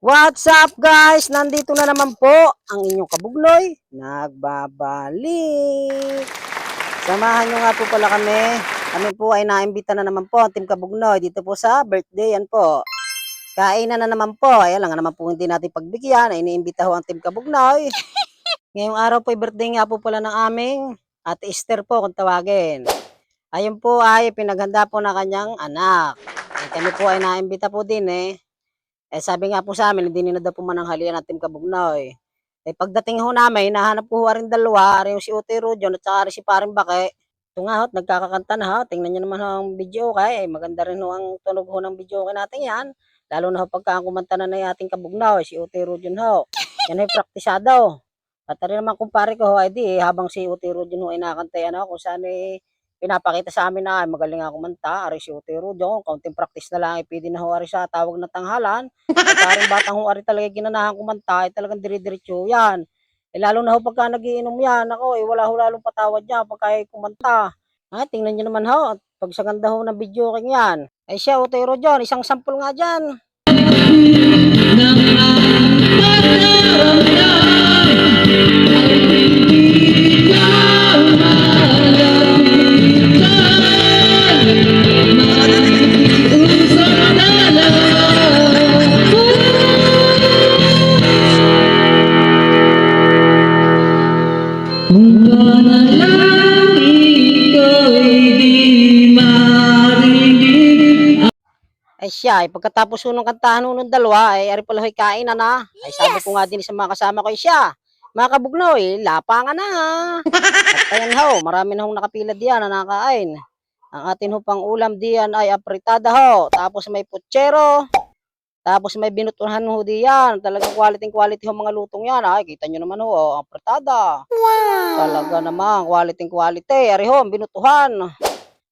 What's up guys? Nandito na naman po ang inyong kabugnoy. Nagbabalik. Samahan nyo nga po pala kami. Kami po ay naimbita na naman po ang Team Kabugnoy dito po sa birthday. Yan po. Kainan na naman po. Ayan lang naman po hindi natin pagbigyan. Ay iniimbita ho ang Team Kabugnoy. Ngayong araw po ay birthday nga po pala ng aming Ate Esther po kung tawagin. Ayun po ay pinaghanda po na kanyang anak. Eh, kami po ay naimbita po din eh. Eh sabi nga po sa amin, hindi nila daw po mananghalian ng Team Kabugnoy. Eh pagdating ho namin, nahanap ko ho rin dalawa, rin si Uti Rudion at saka si Paring Bake. Ito nga ho, nagkakakanta na ho. Tingnan nyo naman ho ang video kay. Eh, maganda rin ho ang tunog ho ng video kay natin yan. Lalo na ho pagka ang kumanta na ng ating Kabugnoy, si Uti Rudion ho. Yan ay praktisado. At rin naman kumpare ko ho, ay di, eh, habang si Uti Rudion ho ay nakanta yan ho, kung saan eh, pinapakita sa amin na ay magaling nga kumanta, ari si Uti Rudion, kaunting practice na lang, ay pwede na ho ari sa tawag na tanghalan. At paring batang ho ari talaga ginanahan kumanta, ay talagang dire-diretso yan. Eh, lalo na ho pagka nagiinom yan, ako eh, wala ho lalong patawad niya pagka ay kumanta. Ah, tingnan niyo naman ho, at pag sa ganda ho ng video king yan. Ay siya, Uti Rudion, isang sample nga dyan. Siya, ay pagkatapos ho nung kantahan nung dalawa, ay ari pala ho'y kain na na. Ay sabi ko nga din sa mga kasama ko, ay siya, mga kabugnoy, lapangan na ha. At ayan ho, marami na hong nakapila diyan na nakain. Ang atin ho pang ulam diyan ay apritada ho, tapos may putsero, tapos may binutuhan ho diyan. Talagang quality quality ho mga lutong yan. Ay, kita nyo naman ho, oh, apritada. Talaga naman, quality quality. Ari ho, binutuhan.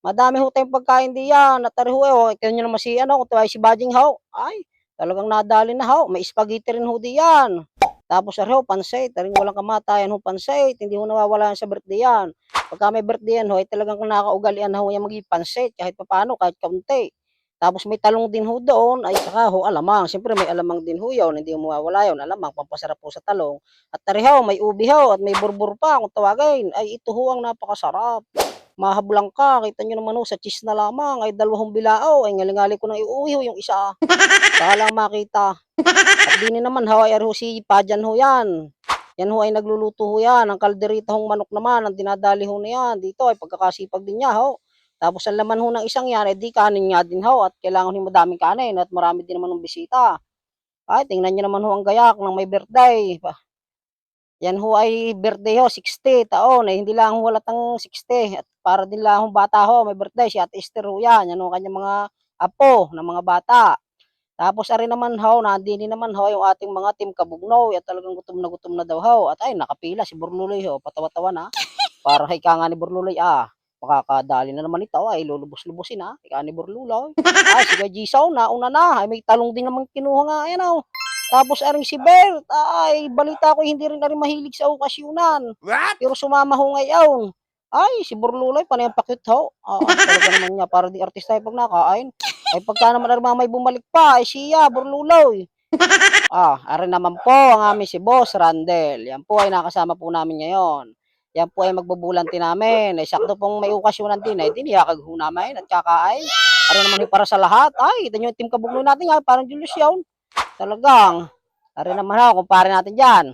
Madami ho tayong pagkain diyan. At ari ho, eh, oh, ikaw nyo naman si, ano, kung tuway si Bajing ho. Ay, talagang nadali na ho. May spaghetti rin ho diyan. Tapos ari ho, pansay. Taring walang kamatayan ho, pansay. Hindi ho nawawala yan sa birthday yan. Pagka may birthday yan ho, ay talagang nakakaugalian ho yung maging pansay. Kahit papaano, kahit kaunti. Tapos may talong din ho doon, ay saka ho alamang. Siyempre may alamang din ho yun, hindi mawawala yun. Alamang, pampasarap po sa talong. At tari ho, may ubi ho, at may burbur pa kung tawagin. Ay ito ho ang napakasarap. Mahablang ka, kita nyo naman ho, sa cheese na lamang, ay dalawang bilao. Ay ngalingali ko nang iuwi ho yung isa. Kala makita. At dini naman ho, ay ho si Pajan ho yan. Yan ho ay nagluluto ho yan. Ang kalderita hong manok naman, ang dinadali ho na yan. Dito ay pagkakasipag din niya ho. Tapos ang laman ho ng isang yan, eh di kanin nga din ho. At kailangan ho madaming kanin at marami din naman ng bisita. Ay, tingnan nyo naman ho ang gayak ng may birthday. Yan ho ay birthday ho, 60 taon. Eh, hindi lang ho walatang 60. At para din lang ho bata ho, may birthday. Si Ate Esther ho yan. Yan ho kanyang mga apo ng mga bata. Tapos ari naman ho, nandini naman ho yung ating mga team kabugnaw. At talagang gutom na gutom na daw ho. At ay, nakapila si Burluloy ho. Patawa-tawa na. Para kay ka nga ni Burluloy ah. Makakadali na naman ito ay lulubos-lubosin ha. Ika ni Burluloy. Ay, si Gajisaw na, una na. Ay, may talong din naman kinuha nga. Ayan oh. Tapos aring si Bert, ay balita ko hindi rin na rin mahilig sa okasyunan. What? Pero sumama ho ngayon. Ay, si Burluloy, panay ang pakit ho. Ah, talaga naman niya, para di artista yung pag nakain. Ay, pagka naman naman may bumalik pa, ay siya, Burluloy. Ah, ari naman po ang aming si Boss Randel. Yan po ay nakasama po namin ngayon. Yan po ay magbubulanti namin. Ay, sakto pong may okasyonan din. Ay, tiniyakag ho namin at kakain. Ari naman para sa lahat. Ay, ito yung team kabugno natin. Ay, parang Julius yun. Talagang. Ari naman ho, kumpare natin dyan.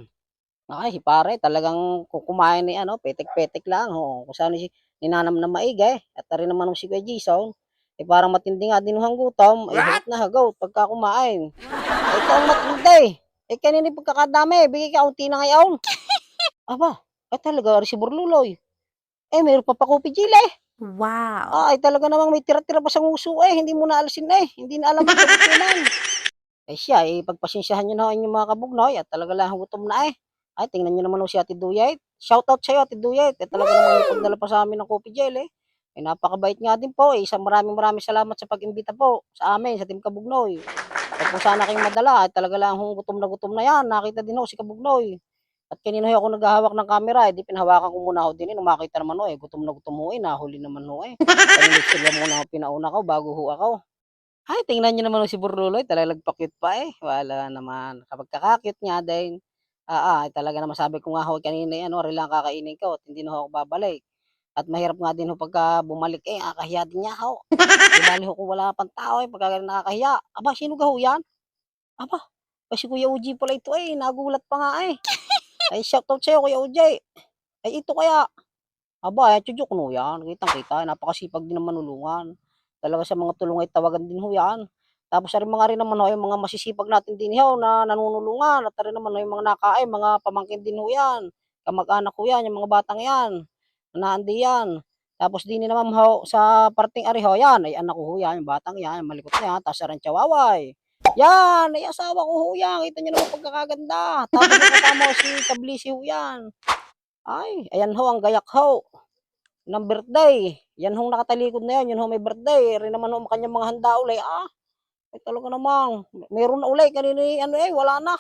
Ay, pare, talagang kukumain ni ano, petek-petek lang. Ho. Kung saan si ninanam na maigay. At ari naman si Kuya Jason. Eh, parang matindi nga din ang gutom. Ay, What? hagit na hagaw pagka kumain. Ay, ito ang matindi. Eh, kanina yung pagkakadami. Bigay ka unti na ngayon. Aba, ay talaga, si Burluloy. Eh, mayroon pa pa kopi jile. Wow. Ay, talaga namang may tira-tira pa sa nguso eh. Hindi mo na alasin eh. Hindi na alam ang kagutunan. eh siya, eh, pagpasensyahan nyo na ang inyong mga kabugnoy at talaga lang gutom na eh. Ay, tingnan nyo naman ho si Ate Duyet. Shoutout sa'yo, Ate Duyet. Eh, talaga namang may pagdala pa sa amin ng coffee gel eh. Eh, napakabait nga din po eh. Isang maraming maraming salamat sa pag-imbita po sa amin, sa Team Kabugnoy. At kung sana kayong madala, ay talaga lang hong gutom na gutom na yan. Nakita din ho si Kabugnoy. At kanina ho ako naghahawak ng camera, eh, di pinahawakan ko muna ho din eh. Nung makita naman ho eh, gutom na gutom ho eh, nahuli naman ho eh. Kaya nagsilya muna ho pinauna ko bago ho ako. Ay, tingnan niyo naman si Burluloy, talagang nagpa-cute pa eh. Wala naman. Kapag kaka-cute niya din, ah, ah, talaga naman sabi ko nga ho kanina eh, ano, "Ari lang kakainin ko hindi na ho ako babalik." At mahirap nga din ho pagka bumalik eh, nakakahiya din niya ho. Di bale ho kung wala pang tao eh, pagka nakakahiya. Aba, sino ga ho yan? Aba, ay si Kuya OG pala ito eh, nagulat pa nga eh. Ay shoutout sa'yo Kuya OJ. Ay ito kaya, aba, eh, tiyok no yan, kitang-kita, napakasipag din ng manulungan. Talaga sa mga tulong ay tawagan din ho yan. Tapos sa mga rin naman ho, yung mga masisipag natin din ho na nanunulungan at rin naman ho, yung mga nakaay, mga pamangkin din ho yan. Kamag-anak ko yan, yung mga batang yan. Naandi yan. Tapos din naman ho, sa parting ari ho, yan, ay anak ko ho yan, yung batang yan, malikot na yan, tapos sa rin chawaway. Yan, ay asawa ko ho yan, kita nyo naman pagkakaganda. Tapos kasama si Tablisi ho yan. Ay, ayan ho, ang gayak ho ng birthday. Yan hong nakatalikod na yan, yun ho may birthday. Rin naman ho kanyang mga handa ulay. Ah, ay talaga namang, meron na ulay kanina eh, ano eh, wala na.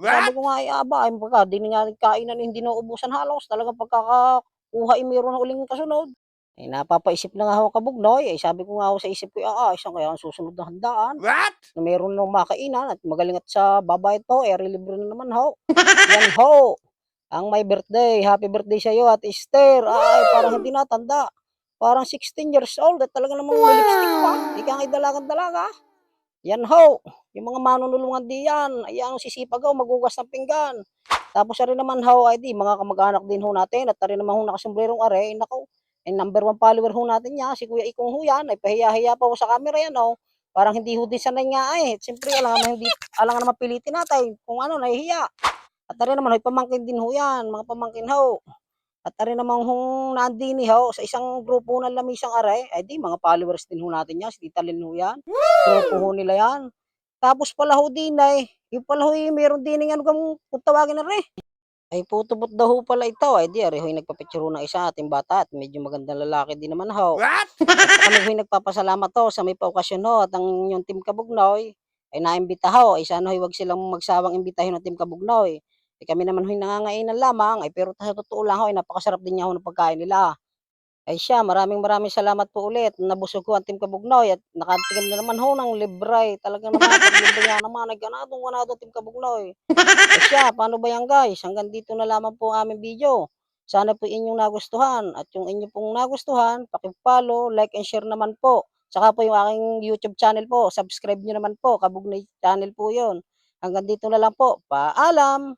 Sabi ko nga, ay aba, ay pagka, di nga kainan, hindi na ubusan halos. Talagang pagkakakuha, ay meron na uling kasunod. Eh, napapaisip na nga ako kabugnoy. Eh, sabi ko nga ako sa isip ko, ah, ah, isang kaya ang susunod na handaan. What? Na meron na makainan at magaling at sa babae to, eh, libre na naman ho. Yan ho. Ang may birthday. Happy birthday sa iyo at Esther. Ay, parang hindi natanda. Parang 16 years old at talaga namang may lipstick pa. Di ka nga dalagan-dalaga. Yan ho. Yung mga manunulungan di yan. Ayan, sisipag ho, magugas ng pinggan. Tapos sa rin naman ho, ay di, mga kamag-anak din ho natin. At rin naman ho nakasombrerong are. Ay, nako, ay number one follower ho natin niya. Si Kuya Ikong ho yan. Ay pahiya-hiya pa ho sa camera yan ho. Parang hindi ho din sanay nga eh. Siyempre, alam nga hindi, alam naman pilitin natin. Kung ano, nahihiya. At rin naman, ay pamangkin din ho yan. Mga pamangkin ho. At rin naman hong nandini ho, sa isang grupo ng lamisang are, ay di, mga followers din ho natin yan. Si Tita Lynn ho yan. Grupo ho nila yan. Tapos pala ho din ay, yung pala ho, eh, meron din ng ano kung tawagin na rin. Ay putubot daw ho pala ito. Ay di, ari ho yung nagpapicture ho ng isa ating bata at medyo magandang lalaki din naman ho. What? At kami ho yung nagpapasalamat ho sa may paokasyon ho at ang yung Team Kabugnoy ay naimbita ho. Ay sana ho huwag silang magsawang imbitahin ng Team Kabugnoy. Eh, kami naman ho yung nangangainan lamang. Ay pero sa totoo lang ho, ay napakasarap din niya ho ng pagkain nila. Ay siya, maraming maraming salamat po ulit. Nabusog ko ang Team Kabugnoy at nakatigam na naman ho ng libre. Talagang naman, libre nga naman, ay ganadong ganado Team Kabugnoy. Ay siya, paano ba yan guys? Hanggang dito na lamang po ang aming video. Sana po inyong nagustuhan at yung inyo pong nagustuhan, paki-follow, like and share naman po. Saka po yung aking YouTube channel po, subscribe nyo naman po, Kabugnay channel po yon. Hanggang dito na lang po. Paalam!